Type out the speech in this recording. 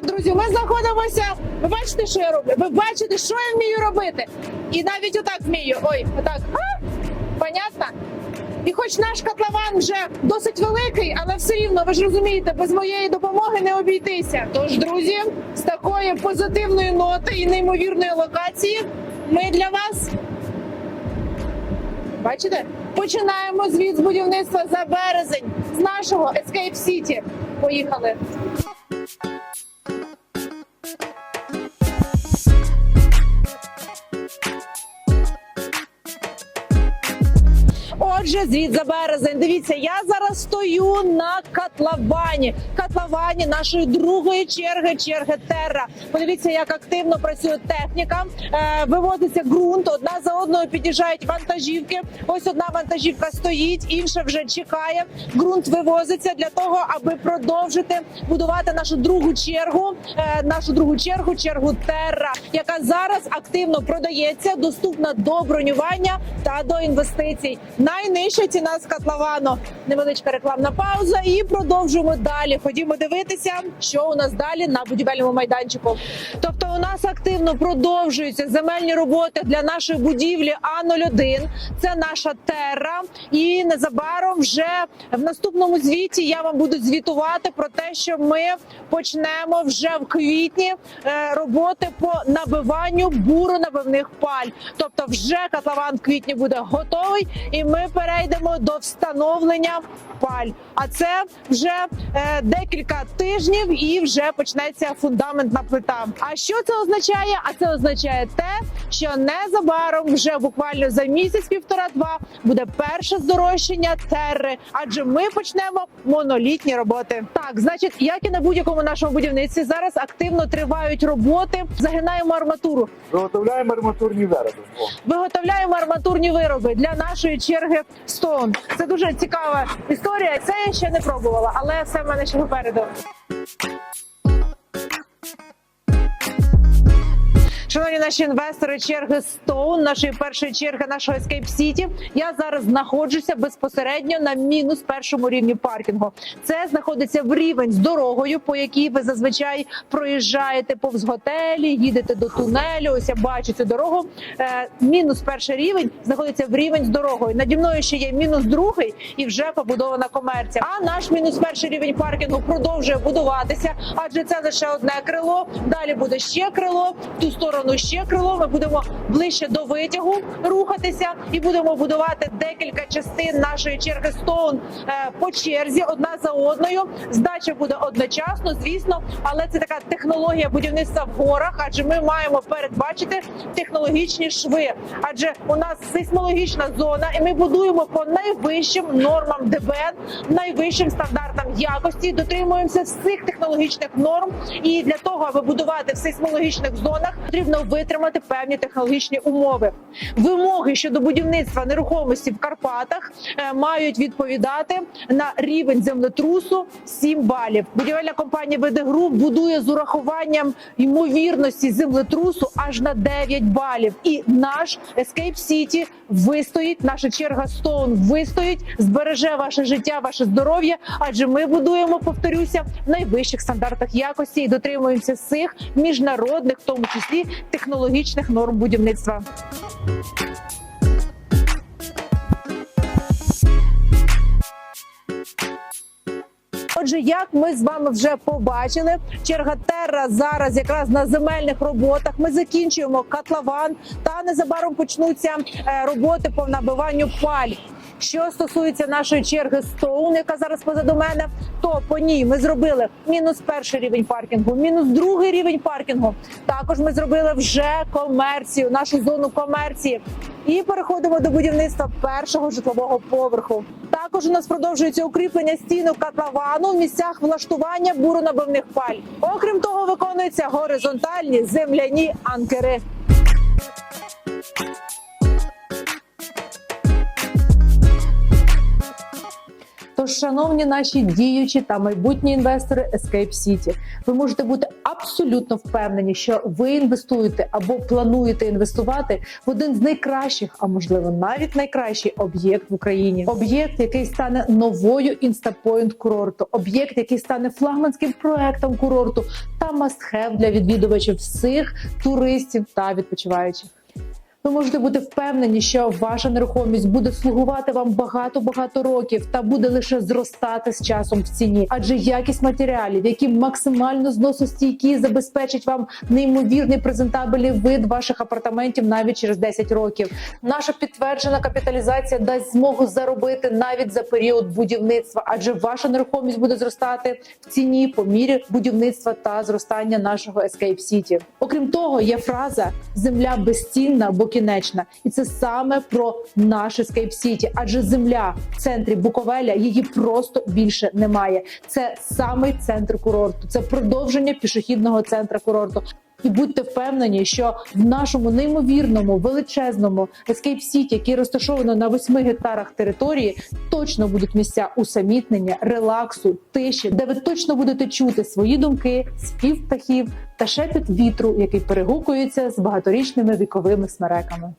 Так, друзі, ми знаходимося. Ви бачите, що я роблю? Ви бачите, що я вмію робити? І навіть отак вмію. Ой, отак. А? Понятно? І хоч наш котлован вже досить великий, але все рівно, ви ж розумієте, без моєї допомоги не обійтися. Тож, друзі, з такої позитивної ноти і неймовірної локації ми для вас Бачите? Починаємо звіт з будівництва за березень з нашого Escape City. Поїхали. Отже, звіт за березень. Дивіться, я зараз стою на котловані. Котловані нашої другої черги, черги Терра. Подивіться, як активно працює техніка. Е, вивозиться ґрунт. Одна за одною під'їжджають вантажівки. Ось одна вантажівка стоїть, інша вже чекає. Ґрунт вивозиться для того, аби продовжити будувати нашу другу чергу, е, нашу другу чергу, чергу Терра, яка зараз активно продається, доступна до бронювання та до інвестицій. Найнижча ціна з котловану. Невеличка рекламна пауза, і продовжуємо далі. Ходімо дивитися, що у нас далі на будівельному майданчику. Тобто, у нас активно продовжуються земельні роботи для нашої будівлі А01. Це наша терра. І незабаром вже в наступному звіті я вам буду звітувати про те, що ми почнемо вже в квітні е, роботи по набиванню буронабивних паль. Тобто, вже котлован в квітні буде готовий, і ми перейдемо до встановлення паль. А це вже е, декілька тижнів, і вже почнеться фундаментна плита. А що це означає? А це означає те, що незабаром, вже буквально за місяць, півтора-два, буде перше здорожчання терри, адже ми почнемо монолітні роботи. Так, значить, як і на будь-якому нашому будівництві, зараз активно тривають роботи. Загинаємо арматуру. Виготовляємо арматурні вироби. Виготовляємо арматурні вироби для нашої черги Stone. Це дуже цікава історія. Це я ще не пробувала, але все в мене ще попереду. Шановні наші інвестори, черги Stone, нашої першої черги, нашого Escape City, Я зараз знаходжуся безпосередньо на мінус першому рівні паркінгу. Це знаходиться в рівень з дорогою, по якій ви зазвичай проїжджаєте повз готелі, їдете до тунелю. Ось я бачу цю дорогу. Е, мінус перший рівень знаходиться в рівень з дорогою. Наді мною ще є мінус другий і вже побудована комерція. А наш мінус перший рівень паркінгу продовжує будуватися, адже це лише одне крило. Далі буде ще крило, ту сторону ще крило. Ми будемо ближче до витягу рухатися і будемо будувати декілька частин нашої черги Стоун е, по черзі, одна за одною. Здача буде одночасно, звісно, але це така технологія будівництва в горах, адже ми маємо передбачити технологічні шви. Адже у нас сейсмологічна зона, і ми будуємо по найвищим нормам ДБН, найвищим стандартам якості. Дотримуємося всіх технологічних норм. І для того, аби будувати в сейсмологічних зонах, потрібно витримати певні технологічні умови. Вимоги щодо будівництва нерухомості в Карпатах е, мають відповідати на рівень землетрусу 7 балів. Будівельна компанія ВД Груп будує з урахуванням ймовірності землетрусу аж на 9 балів. І наш Escape City вистоїть. Наша черга Stone вистоїть, збереже ваше життя, ваше здоров'я. Адже ми будуємо, повторюся, в найвищих стандартах якості і дотримуємося всіх міжнародних, в тому числі технологічних норм будівництва. Отже, як ми з вами вже побачили, черга Терра зараз якраз на земельних роботах. Ми закінчуємо котлован та незабаром почнуться е, роботи по набиванню паль. Що стосується нашої черги Стоун, яка зараз позаду мене, то по ній ми зробили мінус перший рівень паркінгу, мінус другий рівень паркінгу. Також ми зробили вже комерцію, нашу зону комерції, і переходимо до будівництва першого житлового поверху. Також у нас продовжується укріплення стінок котловану в місцях влаштування буронабивних паль. Окрім того, виконуються горизонтальні земляні анкери. Тож, шановні наші діючі та майбутні інвестори Escape City, ви можете бути абсолютно впевнені, що ви інвестуєте або плануєте інвестувати в один з найкращих, а можливо навіть найкращий об'єкт в Україні. Об'єкт, який стане новою інстапоінт курорту, об'єкт, який стане флагманським проектом курорту та мастхев для відвідувачів всіх туристів та відпочиваючих. Ви можете бути впевнені, що ваша нерухомість буде слугувати вам багато-багато років та буде лише зростати з часом в ціні, адже якість матеріалів, які максимально зносостійкі, забезпечить вам неймовірний презентабельний вид ваших апартаментів навіть через 10 років. Наша підтверджена капіталізація дасть змогу заробити навіть за період будівництва, адже ваша нерухомість буде зростати в ціні по мірі будівництва та зростання нашого Escape City. Окрім того, є фраза земля безцінна, бо кінечна, і це саме про наш Escape City, адже земля в центрі Буковеля її просто більше немає. Це самий центр курорту, це продовження пішохідного центра курорту. І будьте впевнені, що в нашому неймовірному величезному Escape City, який розташовано на 8 гектарах території, точно будуть місця усамітнення, релаксу, тиші, де ви точно будете чути свої думки, спів птахів та шепіт вітру, який перегукується з багаторічними віковими смереками.